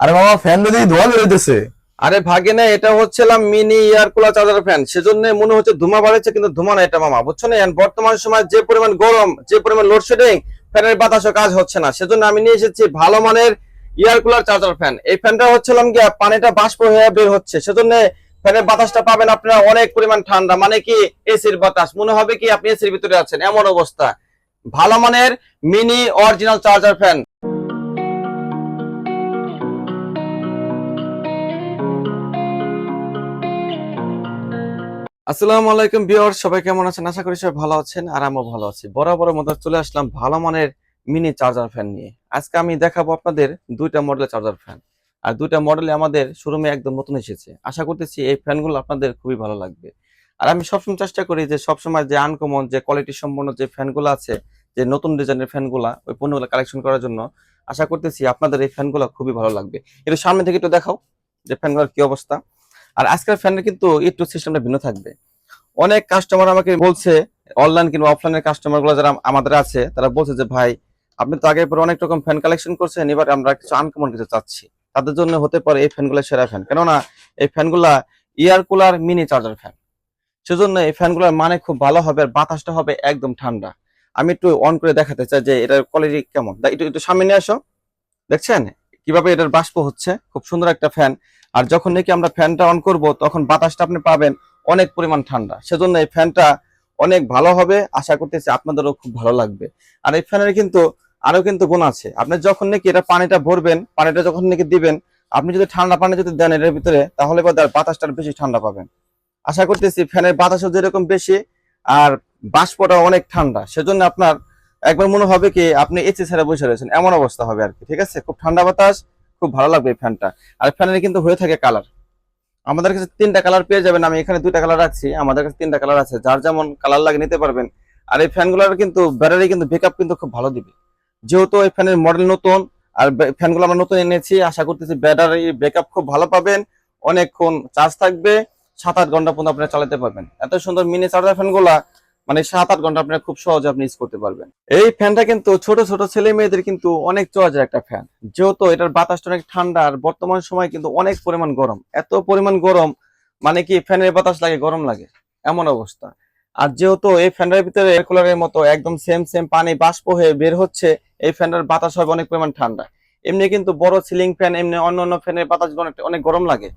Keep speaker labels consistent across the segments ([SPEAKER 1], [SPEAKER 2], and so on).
[SPEAKER 1] আরে মামা ফ্যান যদি ধোয়া বেরোতেছে
[SPEAKER 2] আরে ভাগে না, এটা হচ্ছিলাম mini air cooler charger fan সেজন্য মনে হচ্ছে ধুমা বাড়াচ্ছে কিন্তু ধুমা না এটা মামা, বুঝছ না? বর্তমান সময় যে পরিমাণ গরম, যে পরিমাণ লোডশেডিং ফ্যানের বাতাসও কাজ হচ্ছে না। সেজন্য আমি নিয়ে এসেছি ভালো মানের এয়ার কুলার চার্জার ফ্যান এই ফ্যানটা হচ্ছিলাম গিয়া পানিটা বাষ্প হয়ে বের হচ্ছে। সেজন্য ফ্যানের বাতাসটা পাবেন আপনারা অনেক পরিমাণ ঠান্ডা মানে কি এসির বাতাস। মনে হবে কি আপনি এসির ভিতরে আছেন, এমন অবস্থা। ভালো মানের মিনি অরিজিনাল চার্জার ফ্যান আসসালামু আলাইকুম বিয়ার সবাই কেমন আছেন? আশা করি সবাই ভালো আছেন আর আমিও ভালো আছি। বরাবর মতো চলে আসলাম ভালো মানের মিনি চার্জার ফ্যান নিয়ে। আজকে আমি দেখাবো আপনাদের দুইটা মডেলের চার্জার ফ্যান আর দুইটা মডেলে আমাদের শোরুমে একদম নতুন এসেছে। আশা করতেছি এই ফ্যানগুলো আপনাদের খুবই ভালো লাগবে। আর আমি সবসময় চেষ্টা করি যে সবসময় যে আনকমন যে কোয়ালিটি সম্পন্ন যে ফ্যানগুলো আছে, যে নতুন ডিজাইনের ফ্যানগুলা ওই পণ্যগুলো কালেকশন করার জন্য আশা করতেছি আপনাদের এই ফ্যানগুলো খুবই ভালো লাগবে। একটু সামনে থেকে একটু দেখাও যে ফ্যানগুলোর কি অবস্থা। আর আজকের ফ্যানের কিন্তু একটু সিস্টেমটা ভিন্ন থাকবে। অনেক কাস্টমার আমাকে বলছে অনলাইন কিংবা অফলাইনের কাস্টমারগুলো যারা আমাদের আছে, তারা বলছে যে, ভাই, আপনি তো আগে পরে অনেক রকম ফ্যান কালেকশন করছেন, এবার আমরা কিছু আনকমন কিছু চাচ্ছি। তাদের জন্য হতে পারে এই ফ্যানগুলো সেরা ফ্যান কেননা, এই ফ্যানগুলা air cooler mini charger fan সেজন্য এই ফ্যানগুলোর মানে খুব ভালো হবে আর বাতাসটা হবে একদম ঠান্ডা। আমি একটু অন করে দেখাতে চাই যে, এটার কোয়ালিটি কেমন? একটু একটু সামনে নিয়ে আসো। দেখছেন? কীভাবে এটার বাষ্প হচ্ছে? খুব সুন্দর একটা ফ্যান। আর যখন নাকি আমরা ফ্যানটা অন করব, তখন বাতাসটা আপনি পাবেন অনেক পরিমাণ ঠান্ডা। সেজন্য এই ফ্যানটা অনেক ভালো হবে। আশা করতেছি আপনাদেরও খুব ভালো লাগবে। আর এই ফ্যানের কিন্তু আরও কিন্তু গুণ আছে। আপনি যখন নাকি এটা পানিটা ভরবেন, পানিটা যখন নাকি দিবেন, আপনি যদি ঠান্ডা পানি যদি দেন এটার ভিতরে, তাহলে বা বাতাসটা বেশি ঠান্ডা পাবেন। আশা করতেছি ফ্যানের বাতাসও যেরকম বেশি, আর বাষ্পটা অনেক ঠান্ডা। সেজন্য আপনার একবার মনে হবে কি আপনি এসি ছেড়ে বসে রয়েছেন, এমন অবস্থা হবে আর কি, ঠিক আছে? খুব ঠান্ডা বাতাস, খুব ভালো লাগবে এই ফ্যানটা আর ফ্যানের কিন্তু হয়ে থাকে কালার আমাদের কাছে তিনটা কালার পেয়ে যাবেন, আমি এখানে দুইটা কালার রাখছি, আমাদের কাছে তিনটা কালার আছে, যার যেমন কালার লাগে নিতে পারবেন। আর এই ফ্যানগুলোর কিন্তু ব্যাটারি কিন্তু ব্যাকআপ কিন্তু খুব ভালো দিবে। যেহেতু এই ফ্যানের মডেল নতুন, আর ফ্যানগুলো আমরা নতুন এনেছি, আশা করতেছি ব্যাটারি ব্যাকআপ খুব ভালো পাবেন। অনেকক্ষণ চার্জ থাকবে, সাত আট ঘণ্টা পর্যন্ত আপনারা চালাতে পারবেন। এত সুন্দর মিনি চার্জার ফ্যানগুলা মানে সাত আট ঘণ্টা আপনি খুব সহজে আপনি ইউজ করতে পারবেন। এই ফ্যানটা কিন্তু ছোট ছোট ছেলে মেয়েদের কিন্তু অনেক চয়েজের একটা ফ্যান যেহেতু এটার বাতাসটা অনেক ঠান্ডা আর বর্তমান সময় কিন্তু অনেক পরিমাণ গরম। এত পরিমাণ গরম মানে কি ফ্যানের বাতাস লাগে, গরম লাগে। এমন অবস্থা। আর যেহেতু এই ফ্যানের ভিতরে কুলারের মতো একদম সেম সেম পানি, বাষ্প হয়ে বের হচ্ছে, এই ফ্যানের বাতাস হবে অনেক পরিমাণ ঠান্ডা। এমনি কিন্তু বড় সিলিং ফ্যান এমনি অন্য অন্য ফ্যানের বাতাস অনেক গরম লাগে।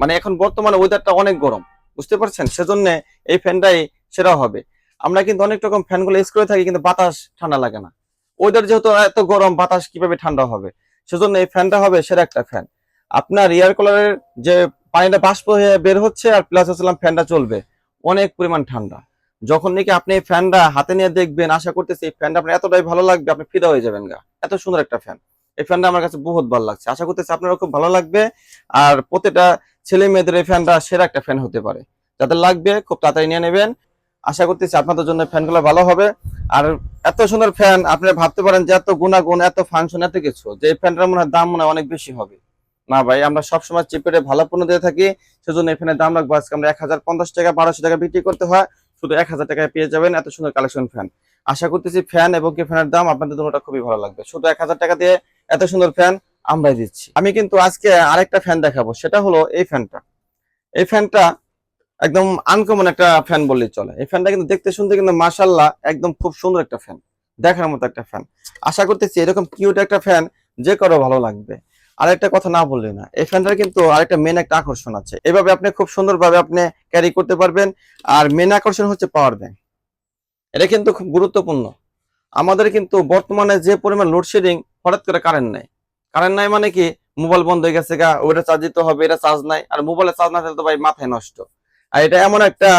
[SPEAKER 2] মানে এখন বর্তমানে ওয়েদারটা অনেক গরম, বুঝতে পারছেন? সেজন্য এই ফ্যানটাই সেরা হবে। আমরা কিন্তু অনেক রকম ফ্যানগুলো ইউজ করে থাকি, কিন্তু বাতাস ঠান্ডা লাগে না। ওয়েদার যেহেতু এত গরম, বাতাস কীভাবে ঠান্ডা হবে? সেজন্য এই ফ্যানটা হবে সেরা একটা ফ্যান। আপনার এয়ার কুলারের যে পানিটা বাষ্প হয়ে বের হচ্ছে, আর প্লাস হচ্ছিলাম ফ্যানটা চলবে। অনেক পরিমাণ ঠান্ডা। যখন নাকি আপনি এই ফ্যানটা হাতে নিয়ে দেখবেন, আশা করতেছি এই ফ্যানটা আপনার এতটাই ভালো লাগবে, আপনি ফিদা হয়ে যাবেন গা। এত সুন্দর একটা ফ্যান। এই ফ্যানটা আমার কাছে বহুত ভালো লাগছে। আশা করতেছি আপনারও খুব ভালো লাগবে। আর প্রতিটা ছেলে মেয়েদের এই ফ্যানটা সেরা একটা ফ্যান হতে পারে। যাদের লাগবে খুব তাড়াতাড়ি নিয়ে নেবেন। আশা করতেছি আপনাদের জন্য ফ্যানগুলো ভালো হবে। আর এত সুন্দর ফ্যান আপনারা ভাবতে পারেন যে এত গুণাগুণ, এত ফাংশন এত কিছু, যে ফ্যানটার মনে হয় দাম মনে অনেক বেশি হবে। না ভাই, আমরা সবসময় চিপেটে ভালো পণ্য দিয়ে থাকি, সেজন্য এই ফ্যানের দাম রাখব আজকে আমরা এক হাজার পঞ্চাশ টাকা, বারোশো টাকা বিক্রি করতে হয়, শুধু এক হাজার টাকায় পেয়ে যাবেন এত সুন্দর কালেকশন ফ্যান আশা করতেছি ফ্যান এবং কি ফ্যানের দাম আপনাদের দুটোটা খুবই ভালো লাগবে। শুধু এক হাজার টাকা দিয়ে এত সুন্দর ফ্যান আমরাই দিচ্ছি। আমি কিন্তু আজকে আরেকটা ফ্যান দেখাবো, সেটা হলো এই ফ্যানটা এই ফ্যানটা একদম আনকমন একটা ফ্যান বললেই চলে। এই ফ্যানটা কিন্তু দেখতে শুনতে কিন্তু মাশাল্লাহ একদম খুব সুন্দর একটা ফ্যান দেখার মতো একটা ফ্যান আশা করতেছি এরকম কিউট একটা ফ্যান যে কারও ভালো লাগবে। আরেকটা কথা না বললে না, এই ফ্যানটার কিন্তু আরেকটা মেন একটা আকর্ষণ আছে। এভাবে আপনি খুব সুন্দরভাবে আপনি ক্যারি করতে পারবেন। আর মেন আকর্ষণ হচ্ছে পাওয়ার ব্যাংক এটা কিন্তু খুব গুরুত্বপূর্ণ। আমাদের কিন্তু বর্তমানে যে পরিমাণ লোডশেডিং হঠাৎ করে কারেন্ট নাই। কারেন্ট নাই মানে কি? মোবাইল বন্ধ হয়ে গেছে গা ওটা চার্জ দিতে হবে, এটা চার্জ নাই। আর মোবাইলে চার্জ না থাকলে তো ভাই মাথায় নষ্ট। আর এটা এমন একটা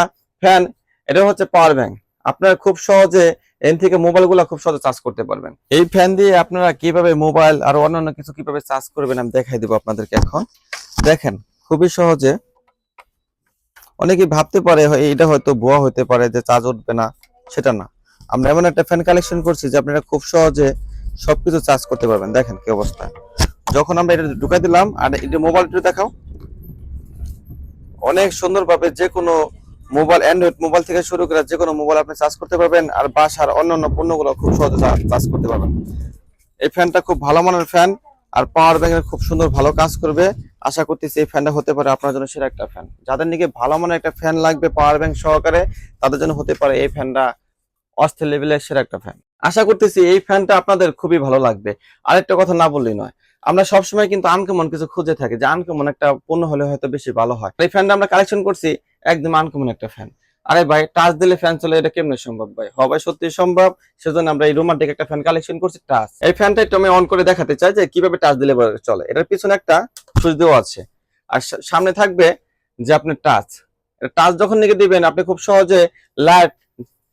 [SPEAKER 2] ফ্যান এটা হচ্ছে পাওয়ার ব্যাংক আপনারা খুব সহজে এন থেকে মোবাইলগুলা খুব সহজে চার্জ করতে পারবেন। এই ফ্যান দিয়ে আপনারা কীভাবে মোবাইল আর অন্যান্য কিছু কীভাবে চার্জ করবেন আমি দেখাই দিব আপনাদেরকে এখন। দেখেন, খুবই সহজে। অনেকেই ভাবতে পারে এটা হয়তো ভুয়া হতে পারে যে চার্জ উঠবে না, সেটা না। আমরা এমন একটা ফ্যান কালেকশন করছি যে আপনারা খুব সহজে সবকিছু চার্জ করতে পারবেন। দেখেন কি অবস্থা। যখন আমরা এটা ঢুকাই দিলাম, আর এটা মোবাইলটা দেখাও। অনেক সুন্দরভাবে যে কোনো মোবাইল অ্যান্ড্রয়েড মোবাইল থেকে শুরু করে যে কোনো মোবাইল আপনি চার্জ করতে পারবেন আর বাসার অন্যান্য পণ্যগুলো খুব সহজে চার্জ করতে পারবেন। এই ফ্যানটা খুব ভালো মানের ফ্যান আর পাওয়ার ব্যাংকের খুব সুন্দর ভালো কাজ করবে। আশা করতেছি এই ফ্যানটা হতে পারে আপনার জন্য সেরা একটা ফ্যান যাদের নাকি ভালো মানের একটা ফ্যান লাগবে পাওয়ার ব্যাংক সহকারে, তাদের জন্য হতে পারে এই ফ্যানটা অস্থির লেভেলের সেরা একটা ফ্যান আশা করতেছি এই ফ্যানটা আপনাদের খুবই ভালো লাগবে। আরেকটা কথা না বললেই নয়, আমরা সবসময় কিন্তু আনকমন কিছু খুঁজে থাকি যে আনকমন একটা পণ্য হলে হয়তো বেশি ভালো হয়। এই ফ্যানটা আমরা কালেকশন করছি, একদম আনকমন একটা ফ্যান আরে ভাই টাচ দিলে ফ্যান চলে, এটা কেমনে সম্ভব ভাই? হবে সত্যি সম্ভব, সেজন্য আমরা এই রোমান্টিক একটা ফ্যান কালেকশন করছি টাচ এই ফ্যানটা একটু আমি অন করে দেখাতে চাই যে কীভাবে টাচ দিলে চলে। এটার পিছনে একটা সুইচ দেওয়া আছে। আর সামনে থাকবে যে আপনার টাচ টাচ যখন নিকে দিবেন, আপনি খুব সহজে লাইট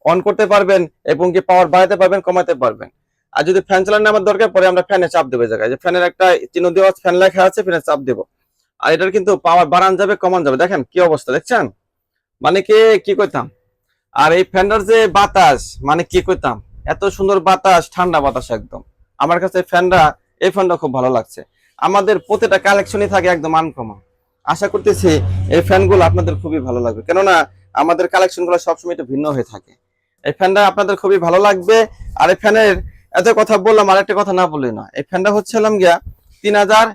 [SPEAKER 2] অন করতে পারবেন এবং কি পাওয়ার বাড়াতে পারবেন, কমাতে পারবেন। আর যদি ফ্যান চালানো আমার দরকার পরে আমরা ফ্যানে চাপ দেবো জায়গায়। যে ফ্যানের একটা চিহ্ন দেওয়া ফ্যান লেখা আছে ফ্যানে চাপ দেবো। আর এটার কিন্তু পাওয়ার বাড়ান যাবে, কমান যাবে। দেখেন কি অবস্থা, দেখছেন? মানে কি কি কইতাম আর এই ফ্যানটার যে বাতাস মানে কি করতাম? এত সুন্দর বাতাস, ঠান্ডা বাতাস একদম। আমার কাছে ফ্যানটা এই ফ্যানটা খুব ভালো লাগছে। আমাদের প্রতিটা কালেকশনই থাকে একদম আনকমন আশা করতেছি এই ফ্যানগুলো আপনাদের খুবই ভালো লাগবে। কেননা আমাদের কালেকশনগুলো সবসময় একটু ভিন্ন হয়ে থাকে। এই ফ্যানটা আপনাদের খুবই ভালো লাগবে। আর এই ফ্যানের এত কথা বললাম আর একটা কথা না বললে না এই ফ্যানটা হচ্ছে হলাম গিয়া তিন হাজার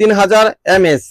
[SPEAKER 2] তিন হাজার এমএস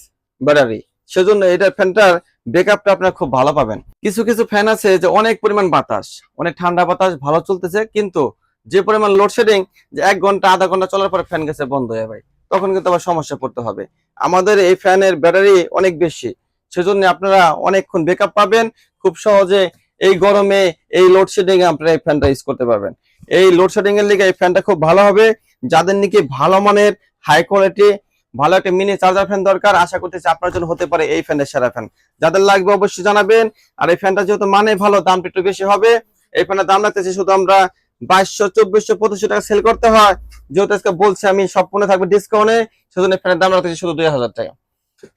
[SPEAKER 2] ব্যাটারি। সেজন্য এটা ফ্যানটার ব্যাকআপটা আপনারা খুব ভালো পাবেন। কিছু কিছু ফ্যান আছে যে অনেক পরিমাণ বাতাস, অনেক ঠান্ডা বাতাস, ভালো চলতেছে, কিন্তু যে পরিমাণ লোডশেডিং যে এক ঘণ্টা, আধা ঘণ্টা চলার পরে ফ্যান গেছে বন্ধ হয়ে ভাই তখন কিন্তু আবার সমস্যা পড়তে হবে। আমাদের এই ফ্যানের ব্যাটারি অনেক বেশি। সেজন্য আপনারা অনেকক্ষণ ব্যাকআপ পাবেন। খুব সহজে এই গরমে এই লোডশেডিং এ আপনারা এই ফ্যানটা ইউজ করতে পারবেন। এই লোডশেডিং এর লিগে এই ফ্যানটা খুব ভালো হবে। যাদের নাকি ভালো মানের হাই কোয়ালিটি ভালো একটা মিনি চার্জার ফ্যান দরকার, আশা করতেছি আপনার জন্য হতে পারে এই ফ্যানের সেরা ফ্যান যাদের লাগবে অবশ্যই জানাবেন। আর এই ফ্যানটা যেহেতু মানে ভালো, দামটা একটু বেশি হবে। এই ফ্যানের দাম লাগতেছে শুধু আমরা বাইশশো, চব্বিশশো, পঁচিশশো টাকা সেল করতে হয়। যেহেতু আজকে বলছি আমি সম্পূর্ণ থাকবে ডিসকাউন্টে সেজন্য ফ্যানের দাম রাখতেছি শুধু দুই হাজার টাকা।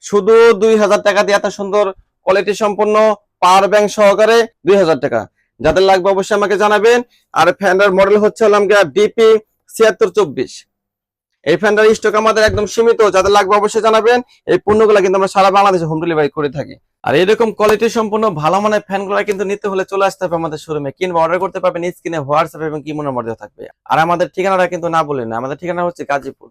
[SPEAKER 2] শুধু দুই হাজার টাকা দিয়ে এত সুন্দর কোয়ালিটি সম্পন্ন পাওয়ার ব্যাংক সহকারে দুই হাজার টাকা। যাদের লাগবে অবশ্যই আমাকে জানাবেন। আর ফ্যানটার মডেল হচ্ছে হলাম ডিপি ছিয়াত্তর চব্বিশ। এই ফ্যানটার স্টক আমাদের একদম সীমিত। যাদের লাগবে অবশ্যই জানাবেন। এই পণ্যগুলো কিন্তু আমরা সারা বাংলাদেশে হোম ডেলিভারি করে থাকি। আর এরকম কোয়ালিটি সম্পূর্ণ ভালো মানের ফ্যানগুলো কিন্তু নিতে হলে চলে আসতে হবে আমাদের শোরুমে কিংবা অর্ডার করতে পারবেন স্ক্রিনে হোয়াটসঅ্যাপ এবং কি মনে মধ্যে থাকবে। আর আমাদের ঠিকানাটা কিন্তু না বলেন না আমাদের ঠিকানা হচ্ছে Gazipur.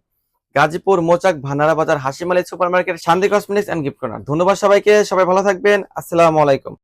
[SPEAKER 2] Gazipur, Mouchak, Bhandara Bazar Hasimali super market Shanti cosmetics and gift corner ধন্যবাদ সবাইকে। সবাই ভালো থাকবেন। আসসালামু আলাইকুম।